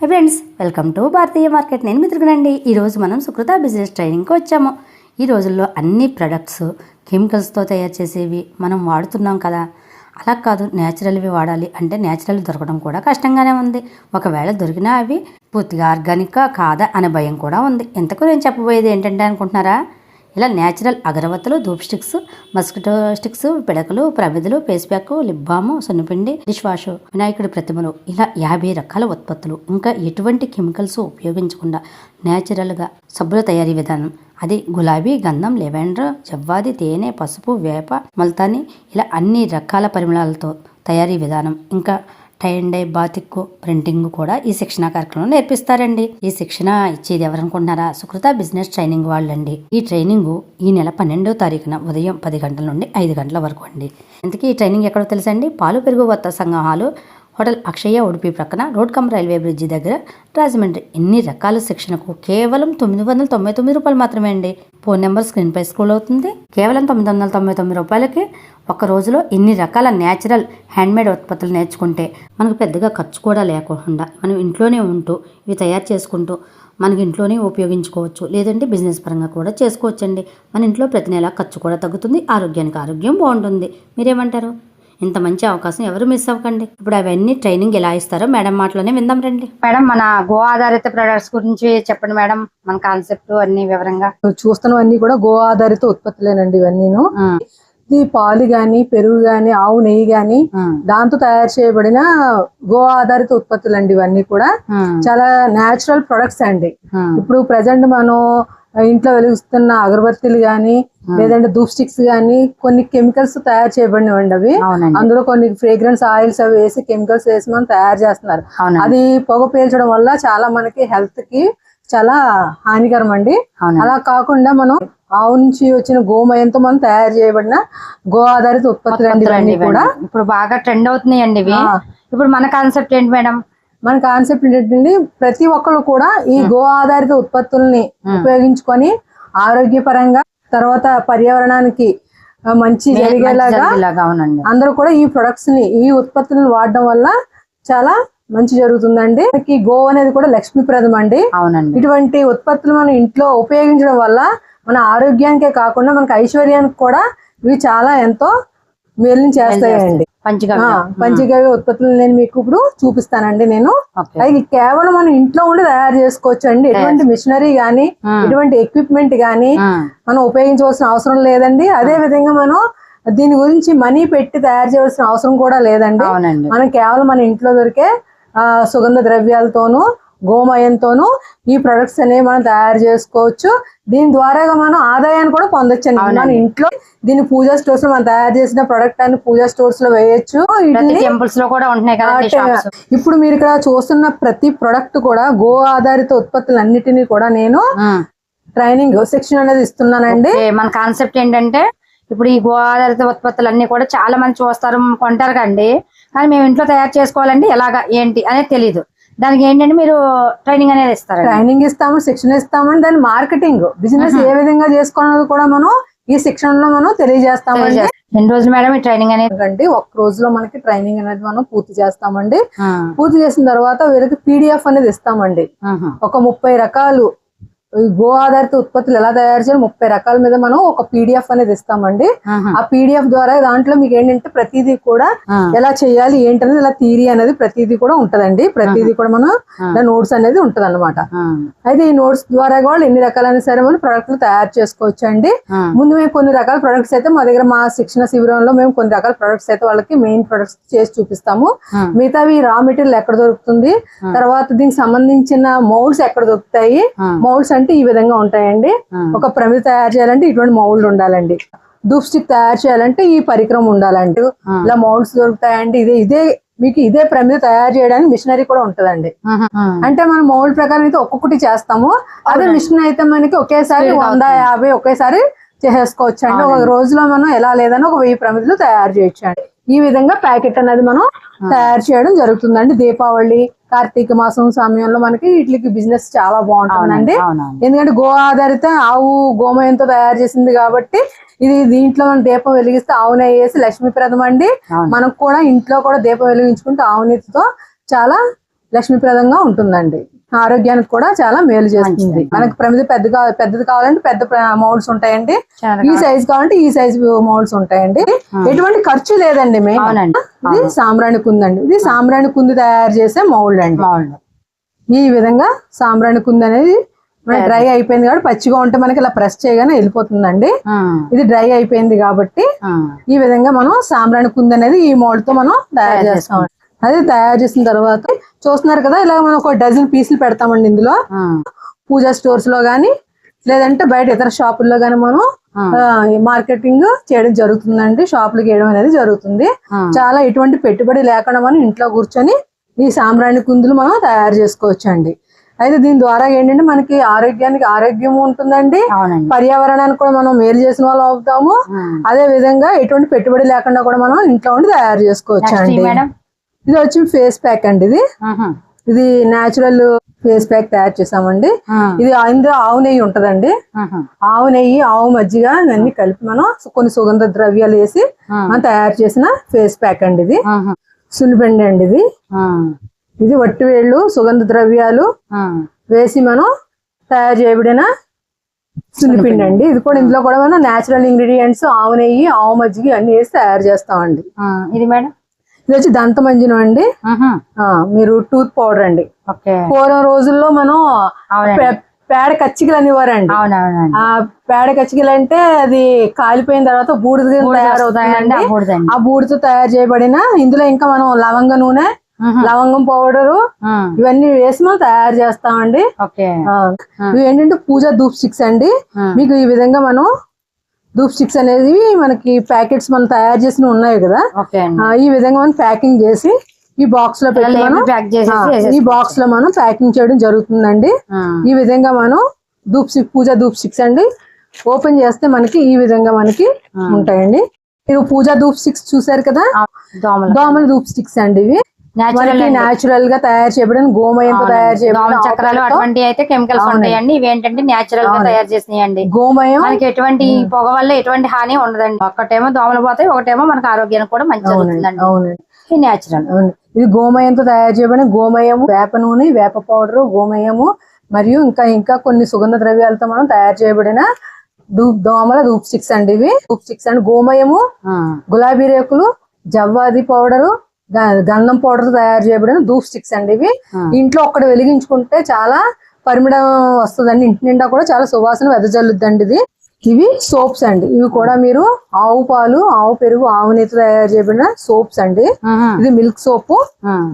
Hi friends welcome to Bharatiya market నేను మిత్రుకునండి ఈరోజు మనం సుకృత బిజినెస్ ట్రైనింగ్కి వచ్చాము. ఈ రోజుల్లో అన్ని ప్రొడక్ట్స్ కెమికల్స్తో తయారు చేసేవి మనం వాడుతున్నాం కదా. అలా కాదు న్యాచురల్వి వాడాలి అంటే న్యాచురల్ దొరకడం కూడా కష్టంగానే ఉంది. ఒకవేళ దొరికినా అవి పూర్తిగా ఆర్గానిక్గా కాదా అనే భయం కూడా ఉంది. ఇంతకు నేను చెప్పబోయేది ఏంటంటే అనుకుంటున్నారా? ఇలా న్యాచురల్ అగరవత్తులు ధూప్ స్టిక్స్ మస్కిటో స్టిక్స్ పిడకలు ప్రమిదలు ఫేస్ ప్యాక్ లిప్ బామ్ సున్నిపిండి డిష్ వాష్ వినాయకుడి ప్రతిమలు ఇలా యాభై రకాల ఉత్పత్తులు. ఇంకా ఎటువంటి కెమికల్స్ ఉపయోగించకుండా న్యాచురల్గా సబ్బుల తయారీ విధానం. అది గులాబీ గంధం లెవెండర్ జవ్వాది తేనె పసుపు వేప మల్తాని ఇలా అన్ని రకాల పరిమళాలతో తయారీ విధానం. ఇంకా tie and dye batik printing కూడా ఈ శిక్షణ కార్యక్రమంలో నేర్పిస్తారండి. ఈ శిక్షణ ఇచ్చేది ఎవరనుకుంటున్నారా? సుకృత బిజినెస్ ట్రైనింగ్ వాళ్ళండి. ఈ ట్రైనింగ్ ఈ నెల పన్నెండో తారీఖున ఉదయం పది గంటల నుండి ఐదు గంటల వరకు అండి. ఇంతకీ ఈ ట్రైనింగ్ ఎక్కడో తెలుసండి? పాలు పెరుగు వత్త సంఘం హాలు హోటల్ అక్షయ ఉడిపి ప్రక్కన రోడ్ కమ్ రైల్వే బ్రిడ్జి దగ్గర రాజమండ్రి. ఎన్ని రకాల శిక్షణకు కేవలం తొమ్మిది వందల తొంభై తొమ్మిది రూపాయలు మాత్రమే అండి. ఫోన్ నెంబర్ స్క్రీన్పై స్కూల్ అవుతుంది. కేవలం తొమ్మిది వందల తొంభై తొమ్మిది రూపాయలకి ఒక రోజులో ఇన్ని రకాల న్యాచురల్ హ్యాండ్మేడ్ ఉత్పత్తులు నేర్చుకుంటే మనకు పెద్దగా ఖర్చు కూడా లేకుండా మనం ఇంట్లోనే ఉంటూ ఇవి తయారు చేసుకుంటూ మనకి ఇంట్లోనే ఉపయోగించుకోవచ్చు. లేదంటే బిజినెస్ పరంగా కూడా చేసుకోవచ్చండి. మన ఇంట్లో ప్రతి నెల ఖర్చు కూడా తగ్గుతుంది. ఆరోగ్యానికి ఆరోగ్యం బాగుంటుంది. మీరేమంటారు? ఇంత మంచి అవకాశం ఎవరు మిస్ అవ్వకండి. ఇప్పుడు అవన్నీ ట్రైనింగ్ ఎలా ఇస్తారో మేడం మాటలోనే విందాం రండి. మేడం మన గో ఆధారిత ప్రొడక్ట్స్ గురించి చెప్పండి మేడం మన కాన్సెప్ట్ అన్ని వివరంగా. చూస్తున్నవన్నీ కూడా గో ఆధారిత ఉత్పత్తులేనండి ఇవన్నీను. ఇది పాలు గాని పెరుగు గాని ఆవు నెయ్యి గాని దాంతో తయారు చేయబడిన గో ఆధారిత ఉత్పత్తులు అండి ఇవన్నీ కూడా. చాలా నేచురల్ ప్రొడక్ట్స్ అండి. ఇప్పుడు ప్రజెంట్ మనం ఇంట్లో వెలిగిస్తున్న అగరబత్తీలు గాని లేదంటే ధూప్ స్టిక్స్ గాని కొన్ని కెమికల్స్ తయారు చేయబడినవండి అవి. అందులో కొన్ని ఫ్రేగ్రెన్స్ ఆయిల్స్ అవి వేసి కెమికల్స్ వేసి మనం తయారు చేస్తున్నారు. అది పొగ పీల్చడం వల్ల చాలా మనకి హెల్త్కి చాలా హానికరం అండి. అలా కాకుండా మనం ఆవు నుంచి వచ్చిన గోమయంతో మనం తయారు చేయబడిన గో ఆధారిత ఉత్పత్తులు కూడా. ఇప్పుడు బాగా ట్రెండ్ అవుతున్నాయి అండి ఇవి ఇప్పుడు మన కాన్సెప్ట్ ఏంటి మేడం? మన కాన్సెప్ట్ ఏంటంటే ప్రతి ఒక్కరు కూడా ఈ గో ఆధారిత ఉత్పత్తుల్ని ఉపయోగించుకొని ఆరోగ్యపరంగా తర్వాత పర్యావరణానికి మంచి జరిగేలాగా అందరూ కూడా ఈ ప్రొడక్ట్స్ని ఈ ఉత్పత్తులను వాడడం వల్ల చాలా మంచి జరుగుతుందండి. మనకి గో అనేది కూడా లక్ష్మీప్రదం అండి. అవునండి. ఇటువంటి ఉత్పత్తులు మనం ఇంట్లో ఉపయోగించడం వల్ల మన ఆరోగ్యానికే కాకుండా మనకి ఐశ్వర్యానికి కూడా ఇవి చాలా ఎంతో మేలుని చేస్తాయండి. పంచగవ్య. ఉత్పత్తులు నేను మీకు ఇప్పుడు చూపిస్తానండి నేను. అది కేవలం మనం ఇంట్లో ఉండి తయారు చేసుకోవచ్చు అండి ఎటువంటి మిషనరీ గానీ ఎటువంటి ఎక్విప్మెంట్ గానీ మనం ఉపయోగించవలసిన అవసరం లేదండి. అదే విధంగా మనం దీని గురించి మనీ పెట్టి తయారు చేయవలసిన అవసరం కూడా లేదండి. మనం కేవలం మన ఇంట్లో దొరికే సుగంధ ద్రవ్యాలతోనూ గోమయంతోనూ ఈ ప్రొడక్ట్స్ అనేవి మనం తయారు చేసుకోవచ్చు. దీని ద్వారా మనం ఆదాయాన్ని కూడా పొందొచ్చు మన ఇంట్లో దీని పూజా స్టోర్స్లో మనం తయారు చేసిన ప్రొడక్ట్ అని పూజా స్టోర్స్లో వేయొచ్చు. టెంపుల్స్లో కూడా ఉంటున్నాయి ఇప్పుడు మీరు ఇక్కడ చూస్తున్న ప్రతి ప్రొడక్ట్ కూడా గో ఆధారిత ఉత్పత్తులన్నిటినీ కూడా నేను ట్రైనింగ్ శిక్షణ అనేది ఇస్తున్నానండి. మన కాన్సెప్ట్ ఏంటంటే ఇప్పుడు ఈ గో ఆధారిత ఉత్పత్తులు అన్ని కూడా చాలా మంది చూస్తారు కొంటారు కండి కానీ మేము ఇంట్లో తయారు చేసుకోవాలంటే ఎలాగా ఏంటి అనేది తెలియదు దానికి ఏంటంటే మీరు ట్రైనింగ్ అనేది ఇస్తారు ట్రైనింగ్ ఇస్తాము శిక్షణ ఇస్తామని దాని మార్కెటింగ్. బిజినెస్ ఏ విధంగా చేసుకోవాలన్నది కూడా మనం ఈ శిక్షణలో మనం తెలియజేస్తామండి. ఎన్ని రోజులు మేడం ఈ ట్రైనింగ్ అనేది? ఒక రోజులో మనకి ట్రైనింగ్ అనేది మనం పూర్తి చేస్తామండి. పూర్తి చేసిన తర్వాత వీళ్ళకి పీడిఎఫ్ అనేది ఇస్తామండి. ఒక ముప్పై రకాలు ఈ గో ఆధారిత ఉత్పత్తులు ఎలా తయారు చేయాలి ముప్పై రకాల మీద మనం ఒక పీడిఎఫ్ అనేది ఇస్తామండి. ఆ పీడిఎఫ్ ద్వారా దాంట్లో మీకు ఏంటంటే ప్రతిదీ కూడా. ఎలా చేయాలి ఏంటనేది ఇలా థీరీ అనేది ప్రతిదీ కూడా ఉంటదండి ప్రతిదీ కూడా మనం నోట్స్ అనేది ఉంటది అనమాట. అయితే ఈ నోట్స్ ద్వారా కూడా ఎన్ని రకాలైన సరే మనం ప్రొడక్ట్లు తయారు చేసుకోవచ్చు అండి. ముందు మేము కొన్ని రకాల ప్రొడక్ట్స్ అయితే మా దగ్గర మా శిక్షణ శిబిరంలో మేము కొన్ని రకాల ప్రొడక్ట్స్ అయితే వాళ్ళకి మెయిన్ ప్రొడక్ట్స్ చేసి చూపిస్తాము. మిగతావి రా మెటీరియల్ ఎక్కడ దొరుకుతుంది తర్వాత దీనికి సంబంధించిన మౌల్డ్స్ ఎక్కడ దొరుకుతాయి. మౌల్డ్స్ అంటే ఈ విధంగా ఉంటాయండి. ఒక ప్రమిద తయారు చేయాలంటే ఇటువంటి మౌల్డ్ ఉండాలండి. ధూప్ స్టిక్ తయారు చేయాలంటే ఈ పరికరం ఉండాలండి. ఇలా మౌల్డ్స్ దొరుకుతాయండి. ఇదే ఇదే మీకు ఇదే ప్రమిద తయారు చేయడానికి మిషనరీ కూడా ఉంటదండి. అంటే మనం మౌల్డ్ ప్రకారం అయితే ఒక్కొక్కటి చేస్తాము. అదే మిషన్ అయితే మనకి ఒకేసారి వంద యాభై ఒకేసారి చేసేసుకోవచ్చు అండి ఒక రోజులో మనం ఎలా లేదని ఒక వెయ్యి ప్రమిదలు తయారు చేయొచ్చు అండి ఈ విధంగా ప్యాకెట్ అనేది మనం తయారు చేయడం జరుగుతుందండి. దీపావళి కార్తీక మాసం సమయంలో మనకి వీటికి బిజినెస్ చాలా బాగుంటుందండి. ఎందుకంటే గో ఆధారిత ఆవు గోమయంతో తయారు చేసింది కాబట్టి ఇది దీంట్లో మనం దీపం వెలిగిస్తే ఆవు నెయ్యి వేసి లక్ష్మీప్రదం అండి. మనకు కూడా ఇంట్లో కూడా దీపం వెలిగించుకుంటే ఆవు నెయ్యితో చాలా లక్ష్మీప్రదంగా ఉంటుందండి. ఆరోగ్యానికి కూడా చాలా మేలు చేస్తుంది. మనకి ప్రమిది పెద్దగా పెద్దది కావాలంటే పెద్ద మౌల్డ్స్ ఉంటాయండి. ఈ సైజ్ కావాలంటే ఈ సైజ్ మౌల్డ్స్ ఉంటాయండి. ఎటువంటి ఖర్చు లేదండి మెయిన్ అవునండి. ఇది సాంబ్రాణి కుంది అండి ఇది సాంబ్రాణి కుంది తయారు చేసే మౌల్డ్ అండి. ఈ విధంగా సాంబ్రాణి కుంది అనేది డ్రై అయిపోయింది కాబట్టి పచ్చిగా ఉంటే మనకి ఇలా ప్రెస్ చేయగానే వెళ్ళిపోతుందండి. ఇది డ్రై అయిపోయింది కాబట్టి ఈ విధంగా మనం సాంబ్రాణి కుంది అనేది ఈ మోల్డ్తో మనం తయారు చేస్తాం అది తయారు చేసిన తర్వాత చూస్తున్నారు కదా ఇలా మనం ఒక డజన్ పీసులు పెడతామండి ఇందులో. పూజా స్టోర్స్లో గానీ లేదంటే బయట ఇతర షాపుల్లో గానీ మనం. మార్కెటింగ్ చేయడం జరుగుతుందండి. షాపులకు వేయడం అనేది జరుగుతుంది. చాలా ఎటువంటి పెట్టుబడి లేకుండా మనం ఇంట్లో కూర్చొని ఈ సాంబ్రాణి కుందులు మనం తయారు చేసుకోవచ్చు అండి అయితే దీని ద్వారా ఏంటంటే మనకి ఆరోగ్యానికి ఆరోగ్యం ఉంటుందండి. పర్యావరణానికి కూడా మనం మేలు చేసిన వాళ్ళు అవుతాము. అదే విధంగా ఎటువంటి పెట్టుబడి లేకుండా కూడా మనం ఇంట్లో ఉండి తయారు చేసుకోవచ్చు అండి ఇది వచ్చి ఫేస్ ప్యాక్ అండి ఇది. ఇది నేచురల్ ఫేస్ ప్యాక్ తయారు చేసామండి. ఇది ఇందులో ఆవు నెయ్యి ఉంటదండి. ఆవు నెయ్యి ఆవు మజ్జిగ ఇవన్నీ కలిపి మనం కొన్ని సుగంధ ద్రవ్యాలు వేసి. మనం తయారు చేసిన ఫేస్ ప్యాక్ అండి ఇది. సున్నిపిండి అండి ఇది. ఇది వట్టి వేళ్ళు సుగంధ ద్రవ్యాలు. వేసి మనం తయారు చేయబడిన సున్నిపిండి అండి. ఇది కూడా ఇందులో కూడా మనం నేచురల్ ఇంగ్రీడియంట్స్ ఆవు నెయ్యి ఆవు మజ్జిగ అన్ని వేసి తయారు చేస్తామండి. ఇది మేడం? ఇది వచ్చి దంతమంజనం అండి. మీరు టూత్ పౌడర్ అండి. పూర్వం రోజుల్లో మనం పేడ కచ్చికలు అనేవారండి. ఆ పేడ కచ్చికలు అంటే అది కాలిపోయిన తర్వాత బూడిద తయారవుతుందండి. ఆ బూడితో తయారు చేయబడిన ఇందులో ఇంకా మనం లవంగ నూనె. లవంగం పౌడరు ఇవన్నీ వేసి మనం తయారు చేస్తామండి. ఇవి ఏంటంటే పూజ ధూప్ స్టిక్స్ అండి. మీకు ఈ విధంగా మనం ధూప్ స్టిక్స్ అనేది మనకి ప్యాకెట్స్ మనం తయారు చేసిన ఉన్నాయి కదా. ఈ విధంగా మనం ప్యాకింగ్ చేసి ఈ బాక్స్లో పెట్టి మనం ఈ బాక్స్లో మనం ప్యాకింగ్ చేయడం జరుగుతుందండి. ఈ విధంగా మనం ధూప్ స్టిక్ పూజ ధూప్ స్టిక్స్ అండి ఓపెన్ చేస్తే మనకి ఈ విధంగా మనకి ఉంటాయండి. మీరు పూజ ధూప్ స్టిక్స్ చూసారు కదా? దోమల ధూప్ స్టిక్స్ అండి ఇవి. నేచురల్గా తయారు చేయబడిన గోమయంతో తయారు చేయబడిన చక్రాలు అటువంటి అయితే కెమికల్స్ ఉంటాయండి. ఇవి ఏంటంటే నేచురల్గా తయారు చేసినాయండి. గోమయం మనకి ఎటువంటి పొగ వల్ల ఎటువంటి హాని ఉండదండి. ఒకటేమో దోమలు పోతాయి ఒకటేమో మనకి ఆరోగ్యానికి కూడా మంచి అవునండి. ఇది నేచురల్ ఇది గోమయంతో తయారు చేయబడిన గోమయము వేప నూనె వేప పౌడర్ గోమయము మరియు ఇంకా ఇంకా కొన్ని సుగంధ ద్రవ్యాలతో మనం తయారు చేయబడిన ధూప్ దోమల ధూప్ స్టిక్స్ అండి ఇవి. ధూప్ స్టిక్స్ అండి గోమయము గులాబీ రేకులు జవ్వాది పౌడరు గంధం పౌడర్ తయారు చేయబడిన ధూప్ స్టిక్స్ అండి ఇవి. ఇంట్లో ఒక్కటి వెలిగించుకుంటే చాలా పరిమళం వస్తుందండి. ఇంటి నిండా కూడా చాలా సువాసన వెదజల్లుద్దండి ఇది. ఇవి సోప్స్ అండి. ఇవి కూడా మీరు ఆవు పాలు ఆవు పెరుగు ఆవు నెయ్యితో తయారు చేయబడిన సోప్స్ అండి. ఇది మిల్క్ సోపు.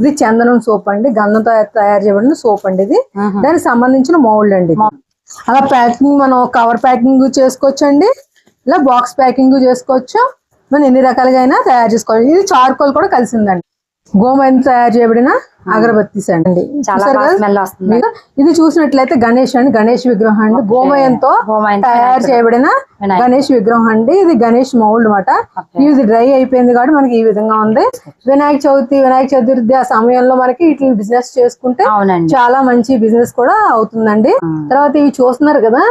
ఇది చందనం సోప్ అండి. గంధంతో తయారు చేయబడిన సోప్ అండి ఇది. దానికి సంబంధించిన మౌల్డ్ అండి. అలా ప్యాకింగ్ మనం కవర్ ప్యాకింగ్ చేసుకోవచ్చు అండి ఇలా బాక్స్ ప్యాకింగ్ చేసుకోవచ్చు. మనం ఎన్ని రకాలుగా అయినా తయారు చేసుకోవాలి. ఇది చార్కోల్ కూడా కలిసిందండి. గోమయంతో తయారు చేయబడిన అగరబత్తీస్ అండి చాలా వస్తుంది. ఇది చూసినట్లయితే గణేష్ అండి గణేష్ విగ్రహం అండి. గోమయంతో తయారు చేయబడిన. గణేష్ విగ్రహం అండి. ఇది గణేష్ మౌల్డ్ మాట. Okay. ఇది డ్రై అయిపోయింది కాబట్టి మనకి ఈ విధంగా ఉంది. వినాయక చవితి వినాయక చతుర్థి ఆ సమయంలో మనకి ఇట్లా బిజినెస్ చేసుకుంటే చాలా మంచి బిజినెస్ కూడా అవుతుందండి. తర్వాత ఇవి చూస్తున్నారు కదా?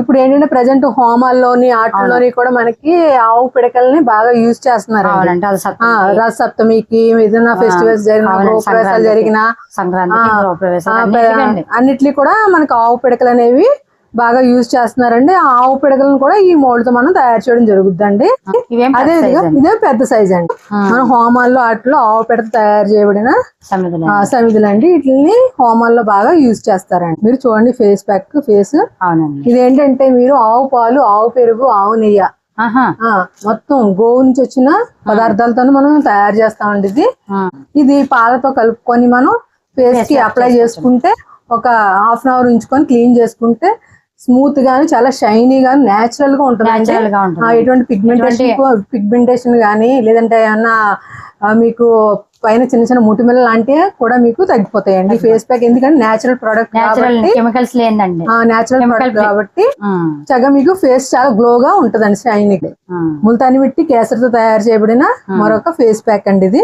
ఇప్పుడు ఏంటంటే ప్రజెంట్ హోమాల్లోని ఆటల్లోని కూడా మనకి ఆవు పిడకల్ని బాగా యూజ్ చేస్తున్నారు రథ సప్తమికి. ఏదైనా ఫెస్టివల్స్ జరిగిన సంక్రాంతికి. జరిగిన అన్నిటికండి. అన్నిట్లో కూడా మనకి ఆవు పిడకలు అనేవి బాగా యూజ్ చేస్తున్నారండి. ఆ ఆవు పిడకలను కూడా ఈ మోల్డ్తో మనం తయారు చేయడం జరుగుద్దండి. ఇవేం అదే. ఇదే పెద్ద సైజ్ అండి మన హోమాల్లో వాటిలో ఆవు పిడక తయారు చేయబడిన సమిధులు అండి వీటిని హోమాల్లో బాగా యూజ్ చేస్తారండి. మీరు చూడండి ఫేస్ ప్యాక్ ఫేస్. ఇదేంటంటే మీరు ఆవు పాలు ఆవు పెరుగు ఆవు నెయ్యి మొత్తం గోవు నుంచి వచ్చిన పదార్థాలతో మనం తయారు చేస్తామండి ఇది ఇది పాలతో కలుపుకొని మనం ఫేస్కి అప్లై చేసుకుంటే ఒక హాఫ్ అన్ అవర్ ఉంచుకొని క్లీన్ చేసుకుంటే స్మూత్ గాని చాలా షైనీ గాని నేచురల్గా ఉంటుంది. ఎటువంటి పిగ్మెంటేషన్ పిగ్మెంటేషన్ గానీ లేదంటే ఏమన్నా మీకు పైన చిన్న చిన్న ముటిమెల లాంటివి కూడా మీకు తగ్గిపోతాయండి. ఫేస్ ప్యాక్ ఎందుకంటే నేచురల్ ప్రోడక్ట్ కెమికల్స్ లేదండి. Natural product. కాబట్టి చక్కగా మీకు ఫేస్ చాలా గ్లో గా ఉంటదండి షైనీ ఆ, ముల్తాని మిట్టి కేసరితో తయారు చేయబడిన మరొక ఫేస్ ప్యాక్ అండి ఇది.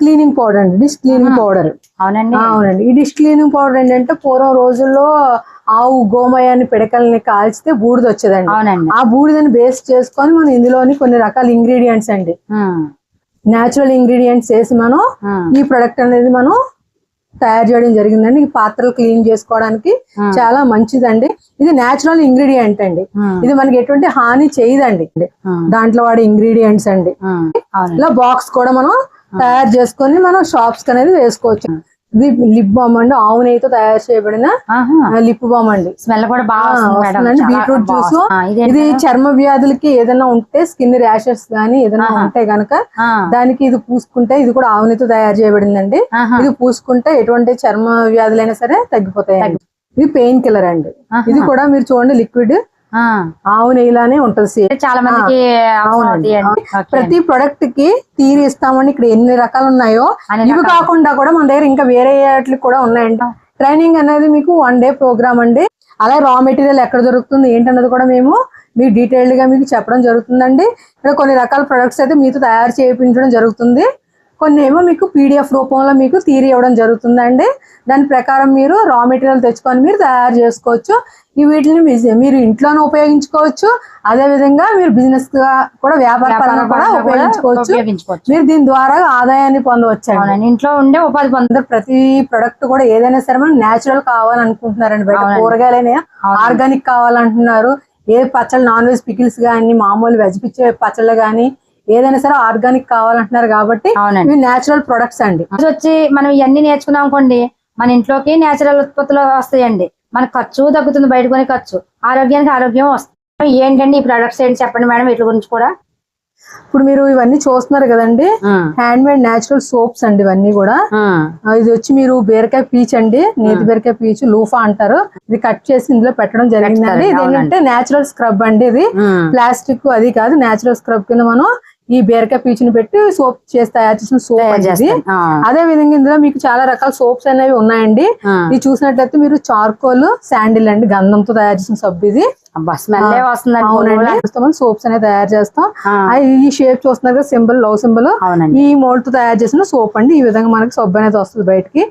క్లీనింగ్ పౌడర్ అండి డిష్ క్లీనింగ్ పౌడర్ అవునండి. అవునండి. ఈ డిష్ క్లీనింగ్ పౌడర్ ఏంటంటే పూర్వం రోజుల్లో ఆవు గోమయాన్ని పిడకల్ని కాల్చితే బూడిద వచ్చేదండి అవునండి. ఆ బూడిదని బేస్ చేసుకొని మనం ఇందులోని కొన్ని రకాల ఇంగ్రీడియంట్స్ అండి. ఆ, నేచురల్ ఇంగ్రీడియంట్స్ వేసి మనం ఈ ప్రొడక్ట్ అనేది మనం తయారు చేయడం జరిగిందండి. ఈ పాత్రలు క్లీన్ చేసుకోవడానికి. చాలా మంచిదండి. ఇది నేచురల్ ఇంగ్రీడియంట్ అండి. ఇది మనకి ఎటువంటి హాని చేయదండి. దాంట్లో వాడే ఇంగ్రీడియంట్స్ అండి. ఇలా బాక్స్ కూడా మనం తయారు చేసుకొని మనం షాప్స్ అనేది వేసుకోవచ్చు. ఇది లిప్ బామ్ అండి ఆవు నెయ్యితో తయారు చేయబడిన లిప్ బామ్ అండి స్మెల్ కూడా బాగా బీట్రూట్ జ్యూస్ ఇది? చర్మ వ్యాధులకి ఏదైనా ఉంటే స్కిన్ ర్యాషెస్ గానీ ఏదైనా. ఉంటే గనక. దానికి ఇది పూసుకుంటే ఇది కూడా ఆవునితో తయారు చేయబడిందండి. ఇది పూసుకుంటే ఎటువంటి చర్మ వ్యాధులైనా సరే తగ్గిపోతాయండి ఇది పెయిన్ కిల్లర్ అండి. ఇది కూడా మీరు చూడండి లిక్విడ్. ఆవు నెయ్యిలానే ఉంటది సేమ్ చాలా మందికి. ప్రతి ప్రొడక్ట్కి తీరి ఇస్తామండి. ఇక్కడ ఎన్ని రకాలు ఉన్నాయో ఇవి. కాకుండా కూడా మన దగ్గర ఇంకా వేరే వాటికి కూడా ఉన్నాయండి. ట్రైనింగ్ అనేది మీకు వన్ డే ప్రోగ్రామ్ అండి. అలాగే రా మెటీరియల్ ఎక్కడ దొరుకుతుంది ఏంటన్నది కూడా మేము మీకు డీటెయిల్డ్గా మీకు చెప్పడం జరుగుతుందండి. ఇక్కడ కొన్ని రకాల ప్రొడక్ట్స్ అయితే మీతో తయారు చేయించడం జరుగుతుంది. కొన్ని ఏమో మీకు పీడిఎఫ్ రూపంలో మీకు తీరి ఇవ్వడం జరుగుతుందండి. దాని ప్రకారం మీరు రా మెటీరియల్ తెచ్చుకొని మీరు తయారు చేసుకోవచ్చు. ఈ వీటిని మీరు ఇంట్లోనే ఉపయోగించుకోవచ్చు. అదే విధంగా మీరు బిజినెస్గా కూడా వ్యాపార పరంగా కూడా ఉపయోగించుకోవచ్చు. మీరు దీని ద్వారా ఆదాయాన్ని పొందవచ్చు ఇంట్లో ఉండే ఉపాధి పొంద అందరు ప్రతి ప్రొడక్ట్ కూడా ఏదైనా సరే మనం నేచురల్ కావాలనుకుంటున్నారండి బయట. కూరగాయలైనా. ఆర్గానిక్ కావాలంటున్నారు. ఏ పచ్చళ్ళు నాన్ వెజ్ పికిల్స్ కానీ మామూలు వెజ్ పిచ్చే పచ్చళ్ళు కానీ ఏదైనా సరే ఆర్గానిక్ కావాలంటున్నారు కాబట్టి అవునండి. ఇవి నేచురల్ ప్రొడక్ట్స్ అండి. వచ్చి మనం ఇవన్నీ నేర్చుకున్నాం అనుకోండి మన ఇంట్లోకి నేచురల్ ఉత్పత్తులు వస్తాయండి. మన ఖర్చు తగ్గుతుంది బయట కొనే ఖర్చు. ఆరోగ్యానికి ఆరోగ్యం వస్తుంది. ఏంటండి ఈ ప్రొడక్ట్స్ ఏంటి చెప్పండి మేడం వీటి గురించి కూడా. ఇప్పుడు మీరు ఇవన్నీ చూస్తున్నారు కదండి హ్యాండ్ మేడ్ నేచురల్ సోప్స్ అండి ఇవన్నీ కూడా. ఇది వచ్చి మీరు బీరకాయ పీచ్ అండి నేతి బీరకాయ పీచ్ లూఫా అంటారు. ఇది కట్ చేసి ఇందులో పెట్టడం జరిగిందండి. ఇది. ఏంటంటే నేచురల్ స్క్రబ్ అండి ఇది. ప్లాస్టిక్ అది కాదు నేచురల్ స్క్రబ్ కింద మనం ఈ బీరకాయ పీచుని పెట్టి సోప్ చేసి తయారు చేసిన సోప్. ఆ. అదే విధంగా ఇందులో మీకు చాలా రకాల సోప్స్ అనేవి ఉన్నాయండి. ఇది చూసినట్లయితే మీరు చార్కోల్ శాండిల్ అండి గంధంతో తయారు చేసిన సబ్బు ఇది సోప్స్ అనేవి తయారు చేస్తాం ఈ షేప్ చూస్తున్నారు కదా సింబల్ లవ్ సింబల్ ఈ మోల్డ్తో తయారు చేసిన సోప్ అండి ఈ విధంగా మనకి సబ్బు అనేది వస్తుంది బయటికి.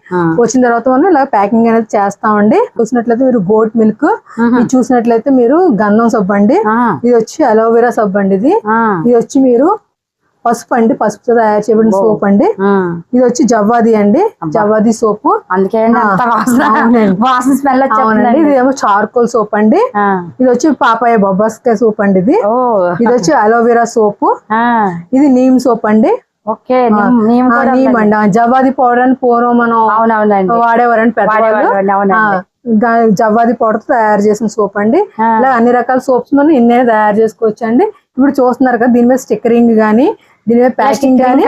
వచ్చిన తర్వాత మనం ఇలా ప్యాకింగ్ అనేది చేస్తామండి చూసినట్లయితే మీరు గోట్ మిల్క్. ఇది చూసినట్లయితే మీరు గంధం సబ్బు అండి. ఇది వచ్చి అలోవెరా సబ్బు అండి ఇది. ఇది వచ్చి మీరు పసుపు అండి పసుపుతో తయారు చేయబడిన సోప్ అండి. ఇది వచ్చి జవ్వాది అండి. జవ్వాది సోపు. అందుకే వాసన. స్మెల్ అవునండి. ఇది ఏమో చార్కోల్ సోప్ అండి. ఇది వచ్చి పాపాయ బొబ్బాస్కాయ సోప్ అండి ఇది. ఇది వచ్చి అలోవెరా సోపు. ఇది నీమ్ సోప్ అండి. ఓకే నిమ్-. అండి. జవ్వాది పౌడర్ అని పూర్వం మనం వాడేవారండి పెద్దవాళ్ళు. జవ్వాది పౌడర్తో తయారు చేసిన సోప్ అండి. ఇలా అన్ని రకాల సోప్స్ మనం ఇన్నే తయారు చేసుకోవచ్చు అండి ఇప్పుడు చూస్తున్నారు కదా దీని మీద స్టిక్కరింగ్ గానీ దీని మీద ప్యాకింగ్ కానీ.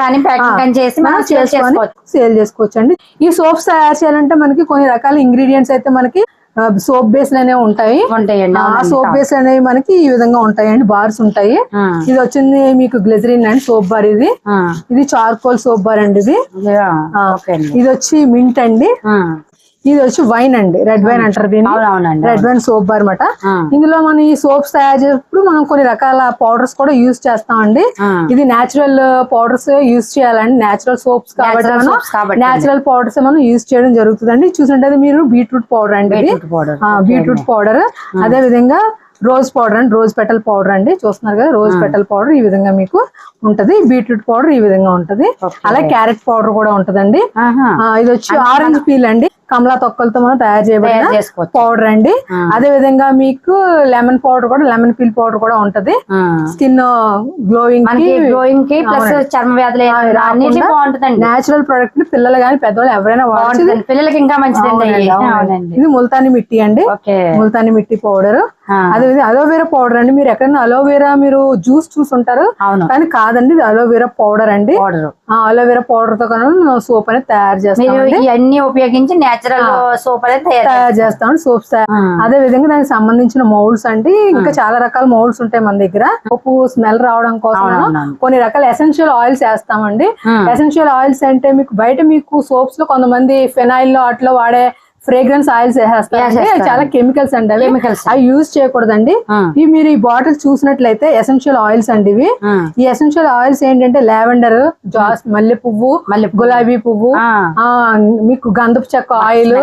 సేల్ చేసుకోవచ్చు అండి ఈ సోప్స్ తయారు చేయాలంటే మనకి కొన్ని రకాల ఇంగ్రీడియంట్స్ అయితే మనకి సోప్ బేస్ అనేవి ఉంటాయి ఉంటాయండి ఆ. సోప్ బేస్ అనేవి మనకి ఈ విధంగా ఉంటాయండి బార్స్ ఉంటాయి. ఇది వచ్చింది మీకు గ్లెజరిన్ అండి సోప్ బార్ ఇది. ఇది చార్కోల్ సోప్ బార్ అండి ఇది అండి ఇది వచ్చి మింట్ అండి. ఇది వచ్చి వైన్ అండి. రెడ్ వైన్ అంటారు దీన్ని. రెడ్ వైన్ సోప్ బార్ అనమాట. ఇందులో మనం ఈ సోప్స్ తయారు చేసేటప్పుడు మనం కొన్ని రకాల పౌడర్స్ కూడా యూజ్ చేస్తామండి. ఇది నేచురల్ పౌడర్స్ యూజ్ చేయాలండి. నేచురల్ సోప్స్ కాబట్టి మనం. నేచురల్ పౌడర్స్ మనం యూజ్ చేయడం జరుగుతుందండి. చూసినట్టయితే మీరు బీట్రూట్ పౌడర్ అండి ఇది. బీట్రూట్ పౌడర్ అదే విధంగా రోజ్ పౌడర్ అండి. రోజ్ పెటల్ పౌడర్ అండి. చూస్తున్నారు కదా రోజ్ పెటల్ పౌడర్ ఈ విధంగా మీకు ఉంటది. బీట్రూట్ పౌడర్ ఈ విధంగా ఉంటది. అలాగే క్యారెట్ పౌడర్ కూడా ఉంటదండి. ఇది వచ్చి ఆరెంజ్ పీల్ అండి. కమలా తొక్కలతో మనం తయారు చేయబడిన. పౌడర్ అండి. అదే విధంగా మీకు లెమన్ పౌడర్ కూడా లెమన్ పీల్ పౌడర్ కూడా ఉంటది. స్కిన్ గ్లోయింగ్ గ్లోయింగ్కి ప్లస్ చర్మ వ్యాధులు బాగుంటుందండి. నేచురల్ ప్రొడక్ట్ని పిల్లలు గాని పెద్దవాళ్ళు ఎవరైనా బాగుంటుందండి పిల్లలకి ఇంకా మంచిదండి. ఇది ముల్తాని మిట్టి అండి. ముల్తాని మిట్టి పౌడర్. అదే అలోవెరా పౌడర్ అండి. మీరు ఎక్కడైనా అలోవెరా మీరు జ్యూస్ చూసుంటారు. కానీ కాదండి ఇది అలోవెరా పౌడర్ అండి. అలోవెరా పౌడర్తో కనుక సోప్ అనేది తయారు చేస్తాం ఇవన్నీ ఉపయోగించి నేచురల్ సోప్ అనేది తయారు చేస్తాం సోప్స్. అదే విధంగా దానికి సంబంధించిన మౌల్డ్స్ అండి. ఇంకా చాలా రకాల మౌల్డ్స్ ఉంటాయి మన దగ్గర. సోపు స్మెల్ రావడం కోసం. కొన్ని రకాల ఎసెన్షియల్ ఆయిల్స్ వేస్తామండి. ఎసెన్షియల్ ఆయిల్స్ అంటే మీకు బయట మీకు సోప్స్లో కొంతమంది ఫెనాయిల్లో అట్లా వాడే ఫ్రేగ్రెన్స్ ఆయిల్స్ వేసేస్తారు. చాలా కెమికల్స్ అండి అవి. అవి యూజ్ చేయకూడదండి. ఇవి మీరు ఈ బాటిల్ చూసినట్లయితే ఎసెన్షియల్ ఆయిల్స్ అండి ఇవి. ఈ ఎసెన్షియల్ ఆయిల్స్ ఏంటంటే లావెండర్ జాస్ మల్లె పువ్వు. గులాబీ పువ్వు మీకు గంధపు చెక్క oil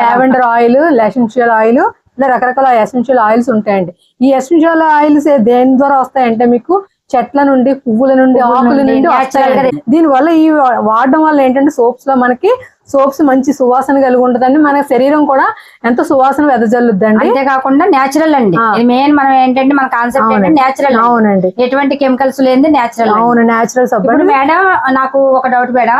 lavender oil essential oil ఇలా రకరకాల ఎసెన్షియల్ ఆయిల్స్ ఉంటాయండి ఈ ఎసెన్షియల్ ఆయిల్స్ దేని ద్వారా వస్తాయంటే మీకు చెట్ల నుండి పువ్వుల నుండి ఆకుల నుండి, వస్తాయండి దీని వల్ల ఈ వాడడం వల్ల ఏంటంటే సోప్స్లో మనకి సోప్స్ మంచి సువాసన కలిగి ఉంటదండి. మన శరీరం కూడా ఎంతో సువాసన వెదజల్లుద్దండి అంతేకాకుండా నేచురల్ అండి. మెయిన్ మనం ఏంటంటే మన కాన్సెప్ట్. నేచురల్ అవునండి. ఎటువంటి కెమికల్స్ లేనిది నేచురల్ అవును నేచురల్ సబ్బు ఇప్పుడు మేడం నాకు ఒక డౌట్ మేడం.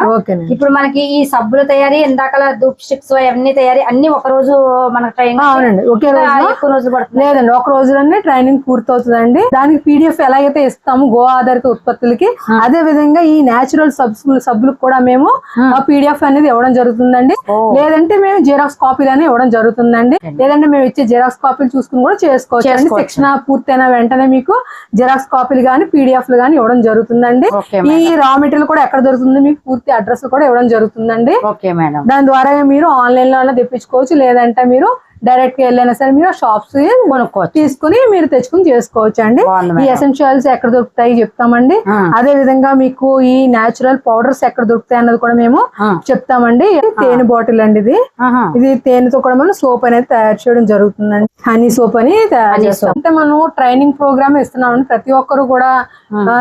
ఇప్పుడు మనకి ఈ సబ్బులు తయారీ ఇందాక ధూప్ స్టిక్స్ అవన్నీ తయారీ అన్ని ఒక రోజు మనకు ట్రైనింగ్ అవునండి. ఒకే రోజు ఎక్కువ రోజులు పడుతుంది. లేదండి ఒక రోజులోనే ట్రైనింగ్ పూర్తవుతుందండి. దానికి పీడిఎఫ్ ఎలాగైతే ఇస్తాము గో ఆధారిత ఉత్పత్తులకి అదే విధంగా ఈ నేచురల్ సబ్బులు సబ్బులకు కూడా మేము ఆ. పీడిఎఫ్ అనేది ఇవ్వడం జరుగుతుందండి. లేదంటే మేము జిరాక్స్ కాపీలు అని ఇవ్వడం జరుగుతుందండి. లేదంటే మేము ఇచ్చే జిరాక్స్ కాపీలు చూసుకుని కూడా చేసుకోవచ్చు. శిక్షణ పూర్తయిన వెంటనే మీకు జిరాక్స్ కాపీలు కానీ పీడిఎఫ్లు కానీ ఇవ్వడం జరుగుతుందండి. ఈ రా మెటీరియల్ కూడా ఎక్కడ దొరుకుతుంది? మీకు పూర్తి అడ్రస్ కూడా ఇవ్వడం జరుగుతుందండి. దాని ద్వారా మీరు ఆన్లైన్లో తెప్పించుకోవచ్చు. లేదంటే మీరు డైరెక్ట్గా వెళ్ళైనా సరే మీరు షాప్స్ కొనుక్కోవచ్చు. తీసుకుని మీరు తెచ్చుకుని చేసుకోవచ్చు అండి ఈ. ఎసెన్షియల్స్ ఎక్కడ దొరుకుతాయి చెప్తామండి. అదే విధంగా మీకు ఈ నేచురల్ పౌడర్స్ ఎక్కడ దొరుకుతాయి అన్నది కూడా మేము. చెప్తామండి. తేనె బాటిల్ అండి ఇది. ఇది తేనెతో కూడా మనం సోప్ అనేది తయారు చేయడం జరుగుతుందండి. హనీ సోప్ అని తయారు చేస్తాం. అంటే మనం ట్రైనింగ్ ప్రోగ్రామ్ ఇస్తున్నామండి. ప్రతి ఒక్కరు కూడా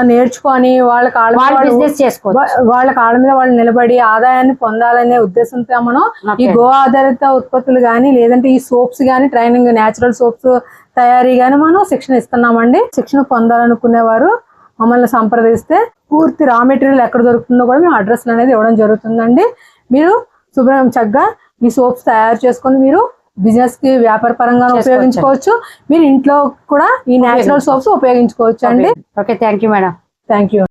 నేర్చుకొని వాళ్ళ కాళ్ళ మీద వాళ్ళు వాళ్ళు- బిజినెస్ చేసుకోవచ్చు. వా- వాళ్ళ కాళ్ళ మీద వాళ్ళు నిలబడి ఆదాయాన్ని పొందాలనే ఉద్దేశంతో మనం ఈ. గో ఆధారిత ఉత్పత్తులు గానీ లేదంటే ఈ సోప్స్ గానీ ట్రైనింగ్ నేచురల్ సోప్స్ తయారీ గానీ మనం శిక్షణ ఇస్తున్నామండి. శిక్షణ పొందాలనుకునే వారు మమ్మల్ని సంప్రదిస్తే పూర్తి రా మెటీరియల్ ఎక్కడ దొరుకుతుందో కూడా మేము అడ్రస్ అనేది ఇవ్వడం జరుగుతుందండి. మీరు శుభ్రం చక్కగా ఈ సోప్స్ తయారు చేసుకొని మీరు బిజినెస్కి వ్యాపార పరంగా. ఉపయోగించుకోవచ్చు. మీరు ఇంట్లో కూడా ఈ నేచురల్ సోప్స్ ఉపయోగించుకోవచ్చు అండి. Okay thank you madam. Thank